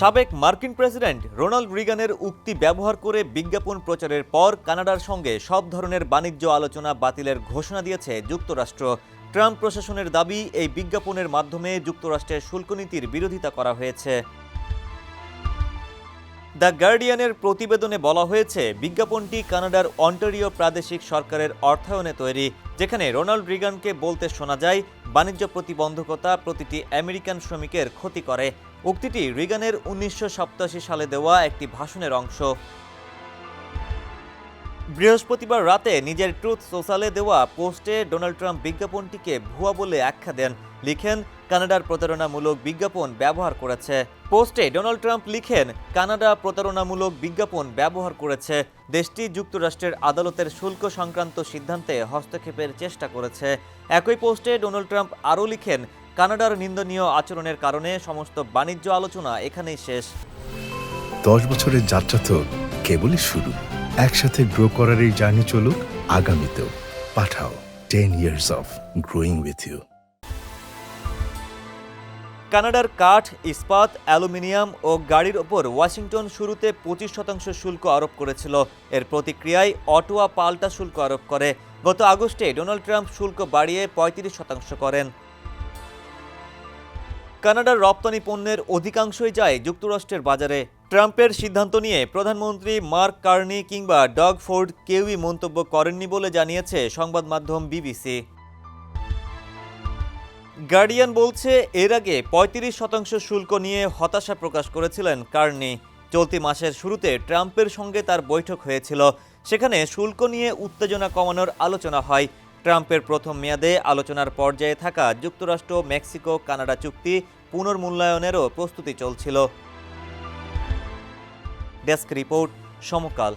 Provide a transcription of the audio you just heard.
সাবেক মার্কিন president Ronald রিগানের উক্তি ব্যবহার করে বিজ্ঞাপন প্রচারের পর কানাডার সঙ্গে সব ধরনের বাণিজ্য আলোচনা বাতিলের ঘোষণা দিয়েছে যুক্তরাষ্ট্র। ট্রাম্প প্রশাসনের দাবি, এই বিজ্ঞাপনের মাধ্যমে যুক্তরাষ্ট্রের শুল্ক নীতির বিরোধিতা করা হয়েছে। দ্য গার্ডিয়ানের প্রতিবেদনে বলা হয়েছে, বিজ্ঞাপনটি কানাডার অন্টারিও প্রাদেশিক সরকারের অর্থায়নে তৈরি, যেখানে রোনাল্ড রিগানকে বলতে শোনা যায়, বাণিজ্য প্রতিবন্ধকতা প্রতিটি আমেরিকান শ্রমিকের ক্ষতি করে। উক্তিটি রিগানের উনিশশো সাতাশি সালে দেওয়া একটি ভাষণের অংশ। বৃহস্পতিবার রাতে নিজের ট্রুথ সোশ্যালে দেওয়া পোস্টে ডোনাল্ড ট্রাম্প বিজ্ঞাপনটিকে ভুয়া বলে আখ্যা দেন। লিখেন, কানাডার প্রতারণামূলক বিজ্ঞাপন ব্যবহার করেছে। পোস্টে ডোনাল্ড ট্রাম্প লিখেন, কানাডা প্রতারণামূলক বিজ্ঞাপন ব্যবহার করেছে। দেশটি যুক্তরাষ্ট্রের আদালতের শুল্ক সংক্রান্ত সিদ্ধান্তে হস্তক্ষেপের চেষ্টা করেছে। একই পোস্টে ডোনাল্ড ট্রাম্প আরও লিখেন কানাডার নিন্দনীয় আচরণের কারণে সমস্ত বাণিজ্য আলোচনা এখানেই শেষ। দশ বছরের যাত্রা তো কেবলই শুরু। একসাথে গ্রো করার এই জার্নি চলুক আগামীতেও। Pathao ten years of growing with you কানাডার কাঠ ইস্পাত অ্যালুমিনিয়াম ও গাড়ির ওপর ওয়াশিংটন শুরুতে পঁচিশ শতাংশ শুল্ক আরোপ করেছিল। এর প্রতিক্রিয়ায় অটোয়া পাল্টা শুল্ক আরোপ করে। গত আগস্টে ডোনাল্ড ট্রাম্প শুল্ক বাড়িয়ে পঁয়ত্রিশ শতাংশ করেন। কানাডার রপ্তানি পণ্যের অধিকাংশই যায় যুক্তরাষ্ট্রের বাজারে। ট্রাম্পের সিদ্ধান্ত নিয়ে প্রধানমন্ত্রী মার্ক কার্নি কিংবা ডগ ফোর্ড কেউই মন্তব্য করেননি বলে জানিয়েছে সংবাদ মাধ্যম বিবিসি। গার্ডিয়ান বলছে, এর আগে পঁয়ত্রিশ শতাংশ শুল্ক নিয়ে হতাশা প্রকাশ করেছিলেন কার্নি। চলতি মাসের শুরুতে ট্রাম্পের সঙ্গে তার বৈঠক হয়েছিল। সেখানে শুল্ক নিয়ে উত্তেজনা কমানোর আলোচনা হয়। ট্রাম্পের প্রথম মেয়াদে আলোচনার পর্যায়ে থাকা যুক্তরাষ্ট্র, মেক্সিকো, কানাডা চুক্তি পুনর্মূল্যায়নেরও প্রস্তুতি চলছিল। Desk report Samakal.